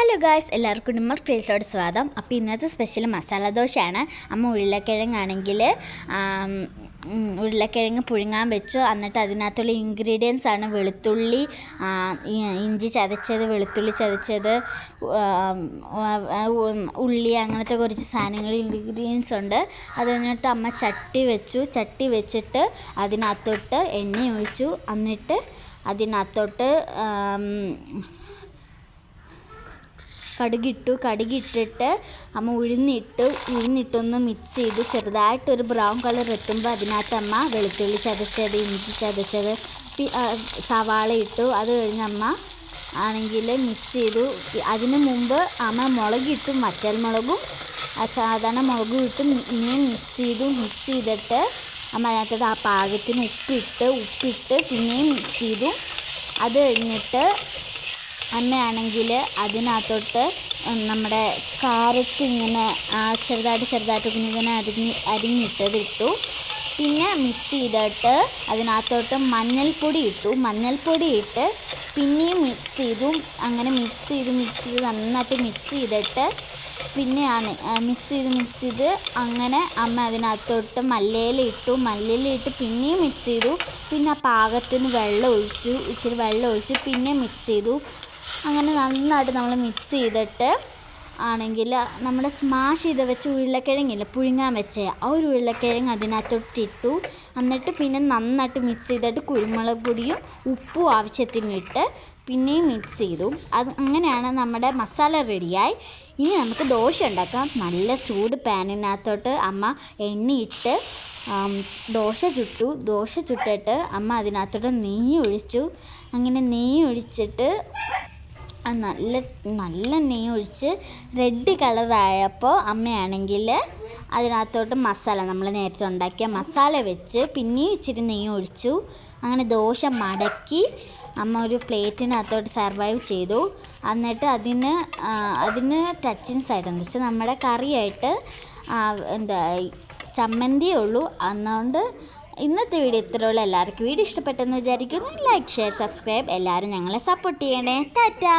Hello guys എല്ലാവർക്കും നമ്മൾ ക്രേസിലോട് സ്വാഗതം. അപ്പോൾ ഇന്നത്തെ സ്പെഷ്യൽ മസാല ദോശയാണ് അമ്മ ഉരുളക്കിഴങ്ങാണെങ്കിൽ ഉരുളക്കിഴങ്ങ് പുഴുങ്ങാൻ വെച്ചു. എന്നിട്ട് അതിനകത്തുള്ള ഇൻഗ്രീഡിയൻസ് ആണ് വെളുത്തുള്ളി ഇഞ്ചി ചതച്ചത് വെളുത്തുള്ളി ചതച്ചത് ഉള്ളി അങ്ങനത്തെ കുറച്ച് സാധനങ്ങൾ ഇൻഗ്രീഡിയൻസ് ഉണ്ട്. അത് കഴിഞ്ഞിട്ട് അമ്മ ചട്ടി വെച്ചു. ചട്ടി വെച്ചിട്ട് അതിനകത്തോട്ട് എണ്ണ ഒഴിച്ചു. എന്നിട്ട് അതിനകത്തോട്ട് കടുകിട്ടു. കടുകിട്ടിട്ട് അമ്മ ഉഴുന്നിട്ട്. ഉഴുന്നിട്ടൊന്ന് മിക്സ് ചെയ്തു. ചെറുതായിട്ടൊരു ബ്രൗൺ കളർ എത്തുമ്പോൾ അതിനകത്ത് അമ്മ വെളുത്തുള്ളി ചതച്ചത് ഇഞ്ചി ചതച്ചത് സവാള ഇട്ടു. അത് കഴിഞ്ഞ് അമ്മ ആണെങ്കിൽ മിക്സ് ചെയ്തു. അതിന് മുമ്പ് അമ്മ മുളകിട്ടു. മറ്റൽ മുളകും സാധാരണ മുളകും ഇട്ട്. ഇനിയും മിക്സ് ചെയ്തു. മിക്സ് ചെയ്തിട്ട് അമ്മ അതിനകത്ത് ആ പാകത്തിന് ഉപ്പിട്ട് ഉപ്പിട്ട് പിന്നെയും മിക്സ് ചെയ്തു. അത് കഴിഞ്ഞിട്ട് അമ്മയാണെങ്കിൽ അതിനകത്തോട്ട് നമ്മുടെ കാരറ്റ് ഇങ്ങനെ ചെറുതായിട്ട് ചെറുതായിട്ട് ഇങ്ങനെ അരിഞ്ഞ് അരിഞ്ഞിട്ടത് ഇട്ടു. പിന്നെ മിക്സ് ചെയ്തിട്ട് അതിനകത്തോട്ട് മഞ്ഞൾപ്പൊടി ഇട്ടു. മഞ്ഞൾപ്പൊടി ഇട്ട് പിന്നെയും മിക്സ് ചെയ്തു. അങ്ങനെ മിക്സ് ചെയ്ത് മിക്സ് ചെയ്ത് നന്നായിട്ട് മിക്സ് ചെയ്തിട്ട് പിന്നെയാണ് മിക്സ് ചെയ്ത് മിക്സ് ചെയ്ത് അങ്ങനെ അമ്മ അതിനകത്തോട്ട് മല്ലിയില ഇട്ടു. ഇട്ട് പിന്നെയും മിക്സ് ചെയ്തു. പിന്നെ ആ പാകത്തിന് വെള്ളം ഒഴിച്ചു. ഇച്ചിരി വെള്ളം ഒഴിച്ച് പിന്നെ മിക്സ് ചെയ്തു. അങ്ങനെ നന്നായിട്ട് നമ്മൾ മിക്സ് ചെയ്തിട്ട് ആണെങ്കിൽ നമ്മുടെ സ്മാഷ് ചെയ്ത് വെച്ച് ഉരുളക്കിഴങ്ങില്ല പുഴുങ്ങാൻ വെച്ച ആ ഒരു ഉരുളക്കിഴങ്ങ് അതിനകത്തോട്ടിട്ടു എന്നിട്ട് പിന്നെ നന്നായിട്ട് മിക്സ് ചെയ്തിട്ട് കുരുമുളക് പൊടിയും ഉപ്പും ആവശ്യത്തിന് ഇട്ട് പിന്നെയും മിക്സ് ചെയ്തു. അത് അങ്ങനെയാണ് നമ്മുടെ മസാല റെഡിയായി ഇനി നമുക്ക് ദോശ ഉണ്ടാക്കാം. നല്ല ചൂട് പാനിനകത്തോട്ട് അമ്മ എണ്ണയിട്ട് ദോശ ചുട്ടു. ദോശ ചുട്ടിട്ട് അമ്മ അതിനകത്തോട്ട് നെയ്യ് ഒഴിച്ചു. അങ്ങനെ നെയ്യ് ഒഴിച്ചിട്ട് നല്ല നല്ല നെയ്യ് ഒഴിച്ച് റെഡ് കളറായപ്പോൾ അമ്മയാണെങ്കിൽ അതിനകത്തോട്ട് മസാല നമ്മൾ നേരത്തെ ഉണ്ടാക്കിയ മസാല വെച്ച് പിന്നെയും ഇച്ചിരി നെയ്യ് ഒഴിച്ചു അങ്ങനെ ദോശ മടക്കി അമ്മ ഒരു പ്ലേറ്റിനകത്തോട്ട് സർവൈവ് ചെയ്തു. എന്നിട്ട് അതിന് അതിന് ടച്ചിങ്സ് ആയിട്ട് എന്ന് വെച്ചാൽ നമ്മുടെ കറിയായിട്ട് എന്താ ചമ്മന്തിയേ ഉള്ളൂ. അതുകൊണ്ട് ഇന്നത്തെ വീഡിയോ ഇത്രയുള്ള. എല്ലാവർക്കും വീഡിയോ ഇഷ്ടപ്പെട്ടെന്ന് വിചാരിക്കുന്നു. ലൈക്ക് ഷെയർ സബ്സ്ക്രൈബ് എല്ലാവരും ഞങ്ങളെ സപ്പോർട്ട് ചെയ്യണേ. ടാറ്റാ.